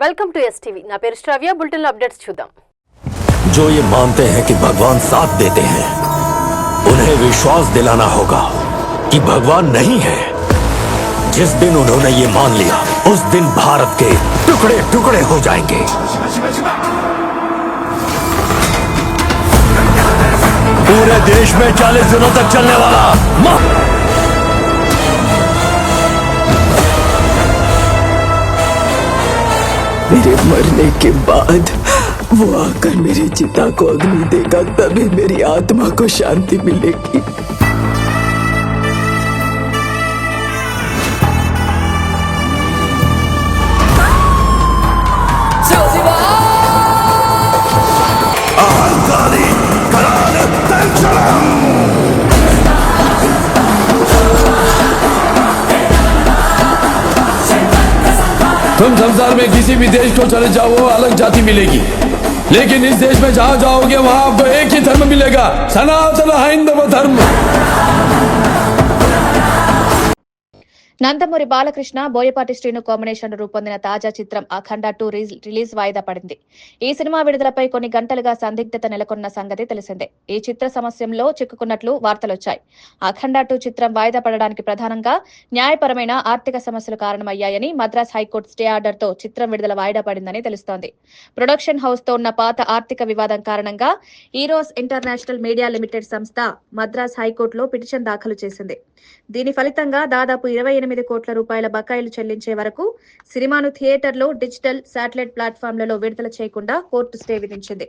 Welcome to yes TV నా పేరు శ్రవ్య bulletin updates చూద్దాం जो ये मानते हैं कि भगवान साथ देते हैं उन्हें विश्वास दिलाना होगा कि भगवान नहीं है जिस दिन उन्होंने ये मान लिया उस दिन भारत के टुकड़े टुकड़े हो जाएंगे पूरे देश में 40 दिनों तक चलने वाला मेरे मरने के बाद वो आकर मेरी चिता को अग्नि देगा, तभी मेरी आत्मा को शांति मिलेगी। तुम संसार में किसी भी देश को चले जाओ अलग जाति मिलेगी। लेकिन इस देश में जहाँ जाओगे, वहाँ आपको एक ही धर्म मिलेगा। सनातन हिंदव धर्म। నందమూరి బాలకృష్ణ బోయపాటి శ్రీను కాంబినేషన్ రూపొందిన తాజా చిత్రం అఖండ టూ రిలీజ్ వాయిదా పడింది. ఈ సినిమా విడుదలపై కొన్ని గంటలుగా సందిగ్ధత నెలకొన్న సంగతి తెలిసిందే. ఈ చిత్ర సమస్యంలో చిక్కుకున్నట్లు వార్తలొచ్చాయి. అఖండ టూ చిత్రం వాయిదా పడడానికి ప్రధానంగా న్యాయపరమైన ఆర్థిక సమస్యలు కారణమయ్యాయని మద్రాస్ హైకోర్టు స్టే ఆర్డర్తో చిత్రం విడుదల వాయిదా పడిందని తెలుస్తోంది. ప్రొడక్షన్ హౌస్తో ఉన్న పాత ఆర్థిక వివాదం కారణంగా ఈరోస్ ఇంటర్నేషనల్ మీడియా లిమిటెడ్ సంస్థ మద్రాస్ హైకోర్టులో పిటిషన్ దాఖలు చేసింది. దీని ఫలితంగా దాదాపు ఇరవై ఎనిమిది కోట్ల రూపాయల బకాయిలు చెల్లించే వరకు సినిమాను థియేటర్లో డిజిటల్ శాటిలైట్ ప్లాట్ఫామ్లలో విడుదల చేయకుండా కోర్టు స్టే విధించింది.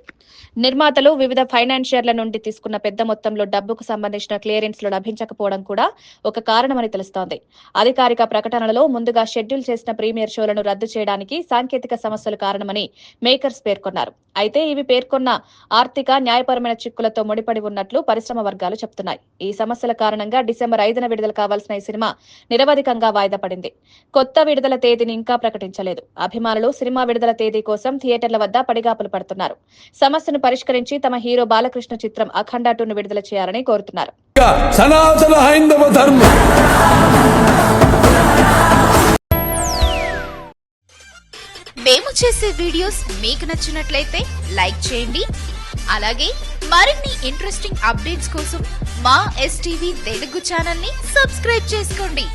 నిర్మాతలు వివిధ ఫైనాన్షియర్ల నుండి తీసుకున్న పెద్ద మొత్తంలో డబ్బుకు సంబంధించిన క్లియరెన్స్లు లభించకపోవడం కూడా ఒక కారణమని తెలుస్తోంది. అధికారిక ప్రకటనలలో ముందుగా షెడ్యూల్ చేసిన ప్రీమియర్ షోలను రద్దు చేయడానికి సాంకేతిక సమస్యలు కారణమని మేకర్స్ పేర్కొన్నారు. అయితే ఇవి పేర్కొన్న ఆర్థిక న్యాయపరమైన చిక్కులతో ముడిపడి ఉన్నట్లు పరిశ్రమ వర్గాలు చెప్తున్నాయి. ఈ సమస్యల కారణంగా డిసెంబర్ ఐదున విడుదల కావాల్సిన ఈ సినిమా తాత్కాలికంగా వాయిదా పడింది. కొత్త విడుదల తేదీని ఇంకా ప్రకటించలేదు. అభిమానులు సినిమా విడుదల తేదీ కోసం థియేటర్ల వద్ద పడిగాపులు పడుతున్నారు. సమస్యను పరిష్కరించి తమ హీరో బాలకృష్ణ చిత్రం అఖండ టూను విడుదల చేయాలని కోరుతున్నారు. మేము చేసే వీడియోస్ మీకు నచ్చినట్లయితే లైక్ చేయండి. అలాగే మరిన్ని ఇంట్రెస్టింగ్ అప్డేట్స్ కోసం మా ఎస్టీవీ తెలుగు ఛానల్ని సబ్స్క్రైబ్ చేసుకోండి.